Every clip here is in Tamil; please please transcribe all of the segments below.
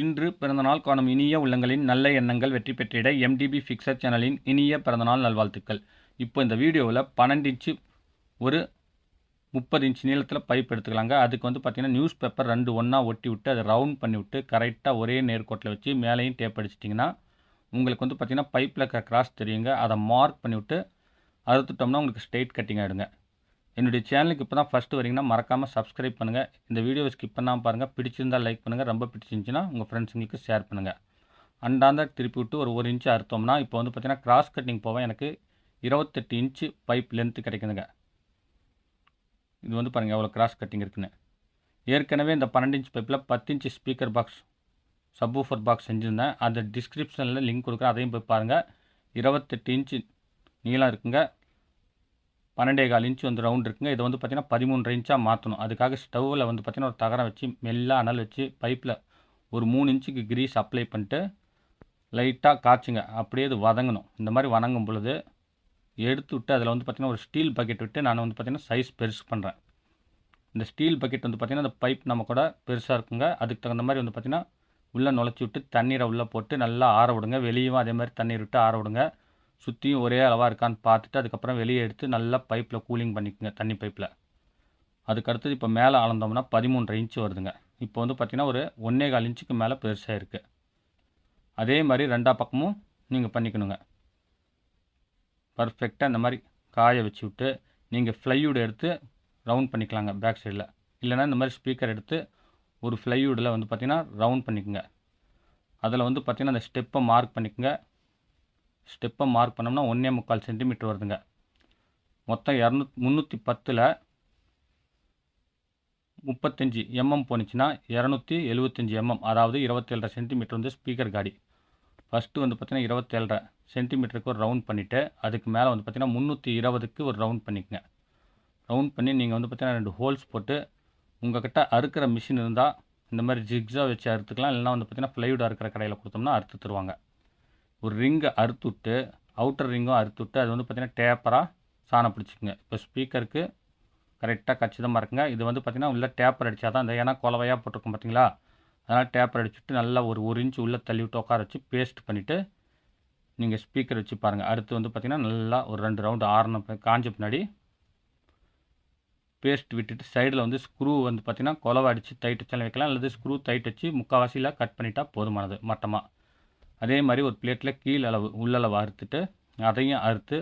இன்று பிறந்தநாள் காணும் இனிய உள்ளங்களின் நல்ல எண்ணங்கள் வெற்றி பெற்றிட எம்டிபி ஃபிக்சர் சேனலின் இனிய பிறந்தநாள் நல்வாழ்த்துக்கள். இப்போ இந்த வீடியோவில் பன்னெண்டு இன்ச்சு ஒரு முப்பது இன்ச் நீளத்தில் பைப் எடுத்துக்கலாங்க. அதுக்கு வந்து பார்த்திங்கன்னா நியூஸ் பேப்பர் ரெண்டு ஒன்றா ஒட்டி விட்டு அதை ரவுண்ட் பண்ணி விட்டு கரெக்டாக ஒரே நேர்கோட்டில் வச்சு மேலேயும் டேப் அடிச்சிட்டிங்கன்னா உங்களுக்கு வந்து பார்த்திங்கன்னா பைப்பில் இருக்கிற கிராஸ் தெரியுங்க. அதை மார்க் பண்ணி விட்டு அறுத்துட்டோம்னா உங்களுக்கு ஸ்ட்ரெயிட் கட்டிங் ஆகிடுங்க என்னுடைய சேனலுக்கு இப்போ தான் ஃபஸ்ட்டு வரீங்கன்னா மறக்காமல் சப்ஸ்கிரைப் பண்ணுங்கள் இந்த வீடியோவை ஸ்கிப் பண்ணாமல் பாருங்கள் பிடிச்சிருந்தால் லைக் பண்ணுங்கள் ரொம்ப பிடிச்சிருந்துச்சின்னா உங்கள் ஃப்ரெண்ட்ஸுங்களுக்கு ஷேர் பண்ணுங்கள் அண்டாந்த திருப்பி விட்டு ஒரு ஒரு இன்ச்சு அறுத்தோம்னா இப்போ வந்து பார்த்திங்கன்னா கிராஸ் கட்டிங் போவேன். எனக்கு இருபத்தெட்டு இன்ச்சு பைப் லென்த்து கிடைக்குதுங்க. இது வந்து பாருங்கள் எவ்வளோ கிராஸ் கட்டிங் இருக்குன்னு. ஏற்கனவே இந்த பன்னெண்டு இன்ச் பைப்பில் பத்து inch speaker box subwoofer box செஞ்சுருந்தேன். அந்த டிஸ்கிரிப்ஷனில் லிங்க் கொடுக்குறேன். அதையும் போய் பாருங்கள் இருபத்தெட்டு இன்ச்சு நீளம் இருக்குங்க. பன்னெண்டே கால் இன்ச்சு வந்து ரவுண்ட் இருக்குங்க. இதை வந்து பார்த்திங்கன்னா பதிமூன்று இன்ச்சாக மாற்றணும் அதுக்காக ஸ்டவ்வில் வந்து பார்த்திங்கன்னா ஒரு தகரம் வச்சு மெல்ல அனல் வச்சு பைப்பில் ஒரு மூணு இன்ச்சுக்கு கிரீஸ் அப்ளை பண்ணிட்டு லைட்டாக காய்ச்சுங்க. அப்படியே அது வதங்கணும். இந்த மாதிரி வதங்கும் பொழுது எடுத்து விட்டு அதில் வந்து பார்த்திங்கன்னா ஒரு ஸ்டீல் பக்கெட் விட்டு நான் வந்து பார்த்திங்கன்னா சைஸ் பெருசு பண்ணுறேன் இந்த ஸ்டீல் பக்கெட் வந்து பார்த்திங்கன்னா அந்த பைப் நம்ம கூட பெருசாக இருக்குங்க. அதுக்கு தகுந்த மாதிரி வந்து பார்த்திங்கன்னா உள்ளே நுழைச்சி விட்டு தண்ணீரை உள்ளே போட்டு நல்லா ஆற விடுங்க. வெளியும் அதே மாதிரி தண்ணீர் விட்டு ஆற விடுங்க. சுற்றியும் ஒரே அளவாக இருக்கான்னு பார்த்துட்டு அதுக்கப்புறம் வெளியே எடுத்து நல்லா பைப்பில் கூலிங் பண்ணிக்கோங்க தண்ணி பைப்பில். அதுக்கு அடுத்தது இப்போ மேலே அளந்தோம்னா பதிமூன்றரை இன்ச்சு வருதுங்க. இப்போ வந்து பார்த்திங்கன்னா ஒரு ஒன்றே கால் இன்ச்சுக்கு மேலே பெருசாக இருக்குது அதே மாதிரி ரெண்டா பக்கமும் நீங்கள் பண்ணிக்கணுங்க. பர்ஃபெக்டாக இந்த மாதிரி காய வச்சு விட்டு நீங்கள் ஃப்ளைவுட் எடுத்து ரவுண்ட் பண்ணிக்கலாங்க பேக் சைடில். இல்லைனா இந்த மாதிரி ஸ்பீக்கர் எடுத்து ஒரு ஃப்ளைவுடில் வந்து பார்த்திங்கன்னா ரவுண்ட் பண்ணிக்கோங்க. அதில் வந்து பார்த்திங்கன்னா அந்த ஸ்டெப்பை மார்க் பண்ணிக்கோங்க. ஸ்டெப்பை மார்க் பண்ணோம்னா ஒன்றே முக்கால் சென்டிமீட்டர் வருதுங்க. மொத்தம் இரநூ முந்நூற்றி பத்தில் முப்பத்தஞ்சு எம்எம் போணுச்சுன்னா இரநூத்தி எழுபத்தஞ்சி எம்எம் அதாவது இருபத்தேழரை சென்டிமீட்டர் வந்து ஸ்பீக்கர் காடி ஃபஸ்ட்டு வந்து பார்த்திங்கன்னா இருபத்தேழரை சென்டிமீட்டருக்கு ஒரு ரவுண்ட் பண்ணிவிட்டு அதுக்கு மேலே வந்து பார்த்திங்கன்னா முந்நூற்றி இருபதுக்கு ஒரு ரவுண்ட் பண்ணிக்கங்க. ரவுண்ட் பண்ணி நீங்கள் வந்து பார்த்திங்கன்னா ரெண்டு ஹோல்ஸ் போட்டு உங்கள்கிட்ட அறுக்கிற மிஷின் இருந்தால் இந்த மாதிரி ஜிக்ஸாக வச்சு அறுத்துக்கலாம் இல்லைனா வந்து பார்த்திங்கன்னா ஃப்ளைவுட் அறுக்கிற கடையில் கொடுத்தோம்னா அறுத்து தருவாங்க. ஒரு ரிங்கை அறுத்து விட்டு அவுட்டர் ரிங்கும் அறுத்து விட்டு அது வந்து பார்த்திங்கன்னா டேப்பராக சாணம் பிடிச்சிக்குங்க. இப்போ ஸ்பீக்கருக்கு கரெக்டாக கச்சிதமாக இருக்குங்க. இது வந்து பார்த்திங்கன்னா உள்ளே டேப்பர் அடித்தா தான் இந்த ஏன்னா குலவையாக போட்டிருக்கோம் பார்த்தீங்களா அதனால் டேப்பர் அடிச்சுட்டு நல்லா ஒரு ஒரு இன்ச்சு உள்ளே தள்ளி விட்டு உட்கார வச்சு பேஸ்ட் பண்ணிவிட்டு நீங்கள் ஸ்பீக்கர் வச்சு பாருங்கள் அடுத்து வந்து பார்த்திங்கன்னா நல்லா ஒரு ரெண்டு ரவுண்டு ஆறணும் காஞ்ச பின்னாடி பேஸ்ட் விட்டுட்டு சைடில் வந்து ஸ்க்ரூ வந்து பார்த்திங்கன்னா குலவை அடித்து டைட் வச்சாலும் வைக்கலாம். அல்லது ஸ்க்ரூ டைட் வச்சு முக்கால்வாசியில் கட் பண்ணிட்டா போதுமானது. மட்டமாக அதே மாதிரி ஒரு பிளேட்டில் கீழ் அளவு உள்ளளவு அறுத்துட்டு அதையும் அறுத்து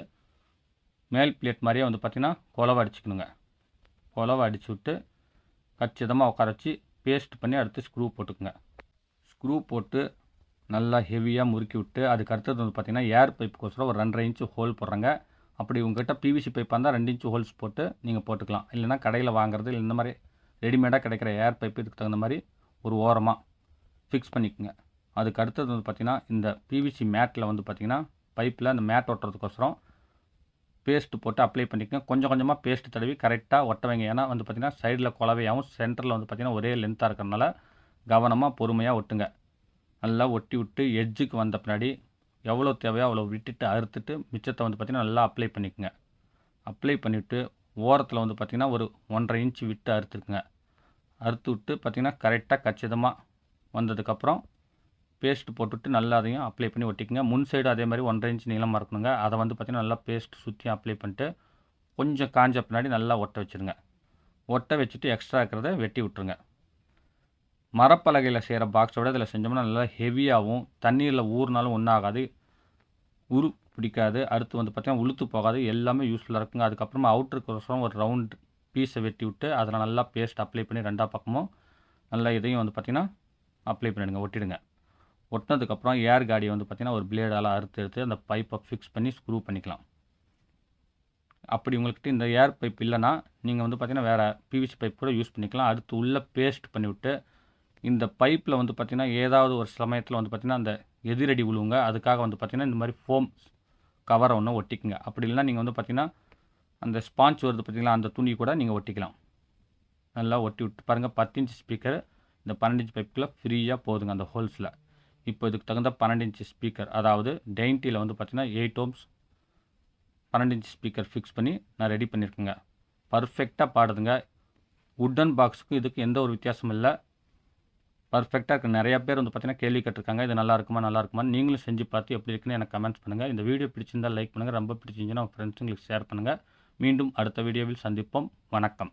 மேல் பிளேட் மாதிரியே வந்து பார்த்திங்கன்னா குலவை அடிச்சுக்கணுங்க. குலவை அடிச்சு விட்டு கச்சிதமாக உட்கார வச்சு பேஸ்ட் பண்ணி அடுத்து ஸ்க்ரூ போட்டுக்குங்க. ஸ்க்ரூ போட்டு நல்லா ஹெவியாக முறுக்கி விட்டு அதுக்கு அடுத்தது வந்து பார்த்திங்கன்னா ஏர் பைப்புக்கோசரம் ஒரு ரெண்டரை இன்ச்சு ஹோல் போடுறாங்க. அப்படி உங்கள்கிட்ட பிவிசி பைப்பாக இருந்தால் ரெண்டு இன்ச்சு ஹோல்ஸ் போட்டு நீங்கள் போட்டுக்கலாம். இல்லைனா கடையில் வாங்குறது இல்லை இந்த மாதிரி ரெடிமேடாக கிடைக்கிற ஏர் பைப்பு இதுக்கு தகுந்த மாதிரி ஒரு ஓரமாக ஃபிக்ஸ் பண்ணிக்கோங்க. அதுக்கு அடுத்தது வந்து பார்த்திங்கன்னா இந்த பிவிசி மேட்டில் வந்து பார்த்திங்கன்னா பைப்பில் அந்த மேட் ஒட்டுறதுக்கோசரம் பேஸ்ட்டு போட்டு அப்ளை பண்ணிக்கோங்க. கொஞ்சம் கொஞ்சமாக பேஸ்ட்டு தடவி கரெக்டாக ஒட்ட வைங்க. ஏன்னா வந்து பார்த்திங்கன்னா சைடில் குலவையாகவும் சென்டரில் வந்து பார்த்திங்கன்னா ஒரே லென்த்தாக இருக்கிறனால கவனமாக பொறுமையாக ஒட்டுங்க. நல்லா ஒட்டி விட்டு எட்ஜுக்கு வந்த பின்னாடி எவ்வளோ தேவையோ அவ்வளோ விட்டுட்டு அறுத்துட்டு மிச்சத்தை வந்து பார்த்திங்கன்னா நல்லா அப்ளை பண்ணிக்கோங்க. அப்ளை பண்ணிவிட்டு ஓரத்தில் வந்து பார்த்திங்கன்னா ஒரு ஒன்றரை இன்ச்சு விட்டு அறுத்துக்குங்க. அறுத்து விட்டு பார்த்திங்கன்னா கரெக்டாக கச்சிதமாக வந்ததுக்கப்புறம் பேஸ்ட் போட்டுவிட்டு நல்லா அதையும் அப்ளை பண்ணி ஒட்டிக்குங்க. முன் சைடு அதே மாதிரி ஒன்றரை இன்ச் நீளமாக இருக்கணுங்க. அதை வந்து பார்த்திங்கன்னா நல்லா பேஸ்ட் சுற்றி அப்ளை பண்ணிட்டு கொஞ்சம் காஞ்ச பின்னாடி நல்லா ஒட்ட வச்சுருங்க. ஒட்ட வச்சுட்டு எக்ஸ்ட்ரா இருக்கிறத வெட்டி விட்ருங்க மரப்பலகையில் செய்கிற பாக்ஸோட இதில் செஞ்சோம்னா நல்லா ஹெவியாகவும் தண்ணீரில் ஊறினாலும் ஒன்றாகாது உரு பிடிக்காது. அடுத்து வந்து பார்த்திங்கன்னா உளுத்து போகாது. எல்லாமே யூஸ்ஃபுல்லாக இருக்குங்க. அதுக்கப்புறமா அவுட்ருக்கோசரம் ஒரு ரவுண்ட் பீஸை வெட்டி விட்டு அதில் நல்லா பேஸ்ட் அப்ளை பண்ணி ரெண்டா பக்கமும் நல்லா இதையும் வந்து பார்த்திங்கன்னா அப்ளை பண்ணிடுங்க ஒட்டிடுங்க. ஒட்டினதுக்கப்புறம் ஏர் காடியை வந்து பார்த்திங்கன்னா ஒரு பிளேடால் அறுத்து எடுத்து அந்த பைப்பை ஃபிக்ஸ் பண்ணி ஸ்க்ரூ பண்ணிக்கலாம். அப்படி உங்கள்கிட்ட இந்த ஏர் பைப் இல்லைன்னா நீங்கள் வந்து பார்த்திங்கன்னா வேறு பிவிசி பைப் கூட யூஸ் பண்ணிக்கலாம். அடுத்து உள்ளே பேஸ்ட் பண்ணிவிட்டு இந்த பைப்பில் வந்து பார்த்திங்கன்னா ஏதாவது ஒரு சமயத்தில் வந்து பார்த்திங்கன்னா அந்த எதிரடி விழுவுங்க அதுக்காக வந்து பார்த்திங்கன்னா இந்த மாதிரி ஃபோம் கவரை ஒன்று ஒட்டிக்குங்க. அப்படி இல்லைனா நீங்கள் வந்து பார்த்திங்கன்னா அந்த ஸ்பாஞ்ச் வருது பார்த்திங்களா அந்த துணி கூட நீங்கள் ஒட்டிக்கலாம். நல்லா ஒட்டி விட்டு பாருங்கள் பத்து இன்ச் ஸ்பீக்கர் இந்த பன்னெண்டு இன்ச் பைப்பில் ஃப்ரீயாக போகுதுங்க அந்த ஹோல்ஸில் இப்போ இதுக்கு தகுந்த பன்னெண்டு இன்ச் ஸ்பீக்கர் அதாவது டெயின்ட்டியில் வந்து பார்த்திங்கன்னா எயிட் ஓம்ஸ் பன்னெண்டு இன்ச் ஸ்பீக்கர் ஃபிக்ஸ் பண்ணி நான் ரெடி பண்ணியிருக்கேங்க. பர்ஃபெக்டாக பாடுதுங்க. உட்டன் பாக்ஸுக்கும் இதுக்கு எந்த ஒரு வித்தியாசமும் இல்லை. பர்ஃபெக்டாக இருக்குது நிறைய பேர் வந்து பார்த்தீங்கன்னா கேள்வி கேட்டிருக்காங்க இது நல்லா இருக்குமா நல்லா இருக்குமா? நீங்களும் செஞ்சு பார்த்து எப்படி இருக்குன்னு எனக்கு கமெண்ட்ஸ் பண்ணுங்கள் இந்த வீடியோ பிடிச்சிருந்தால் லைக் பண்ணுங்கள் ரொம்ப பிடிச்சிருந்துச்சுன்னா உங்கள் ஃப்ரெண்ட்ஸுங்களுக்கு ஷேர் பண்ணுங்கள் மீண்டும் அடுத்த வீடியோவில் சந்திப்போம். வணக்கம்.